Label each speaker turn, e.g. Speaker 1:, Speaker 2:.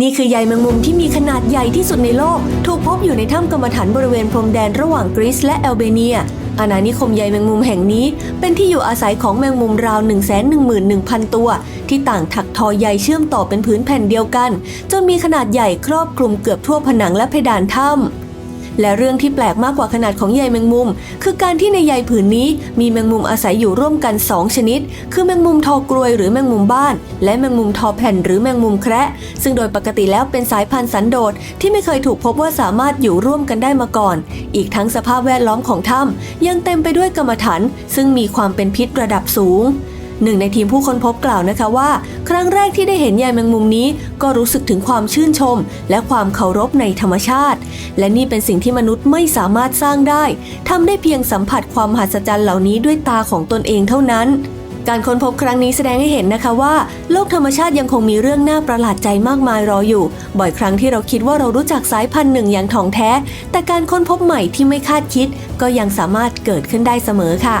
Speaker 1: นี่คือใยแมงมุมที่มีขนาดใหญ่ที่สุดในโลก ถูกพบอยู่ในถ้ำกรรมฐานบริเวณพรมแดนระหว่างกรีซและแอลเบเนีย อาณานิคมใยแมงมุมแห่งนี้ เป็นที่อยู่อาศัยของแมงมุมราว 1 1 1 0 0 0 ตัว ที่ต่างถักทอใยเชื่อมต่อเป็นพื้นแผ่นเดียวกัน จนมีขนาดใหญ่ครอบคลุมเกือบทั่วผนังและเพดานถ้ำ และเรื่องที่แปลกมากกว่าขนาดของใยแมงมุม คือการที่ในใยผืนนี้มีแมงมุมอาศัยอยู่ร่วมกัน 2 ชนิด คือแมงมุมทอกรวยหรือแมงมุมบ้าน และแมงมุมทอแผ่นหรือแมงมุมแคระซึ่งโดยปกติแล้วเป็นสายพันธุ์สันโดษที่ไม่เคยถูกพบว่าสามารถอยู่ร่วมกันได้มาก่อน อีกทั้งสภาพแวดล้อมของถ้ำยังเต็มไปด้วยกรรมฐานซึ่งมีความเป็นพิษระดับสูง หนึ่งในทีมผู้ค้นพบกล่าวนะคะว่า ครั้งแรกที่ได้เห็นใยแมงมุมนี้ ก็รู้สึกถึงความชื่นชม และความเคารพในธรรมชาติ และนี่เป็นสิ่งที่มนุษย์ไม่สามารถสร้างได้ทำได้เพียงสัมผัสความมหัศจรรย์เหล่านี้ด้วยตาของตนเองเท่านั้นการค้นพบครั้งนี้แสดงให้เห็นนะคะว่า โลกธรรมชาติยังคงมีเรื่องน่าประหลาดใจมากมายรออยู่ บ่อยครั้งที่เราคิดว่าเรารู้จักสายพันธุ์หนึ่งอย่างถ่องแท้ แต่การค้นพบใหม่ที่ไม่คาดคิด ก็ยังสามารถเกิดขึ้นได้เสมอค่ะ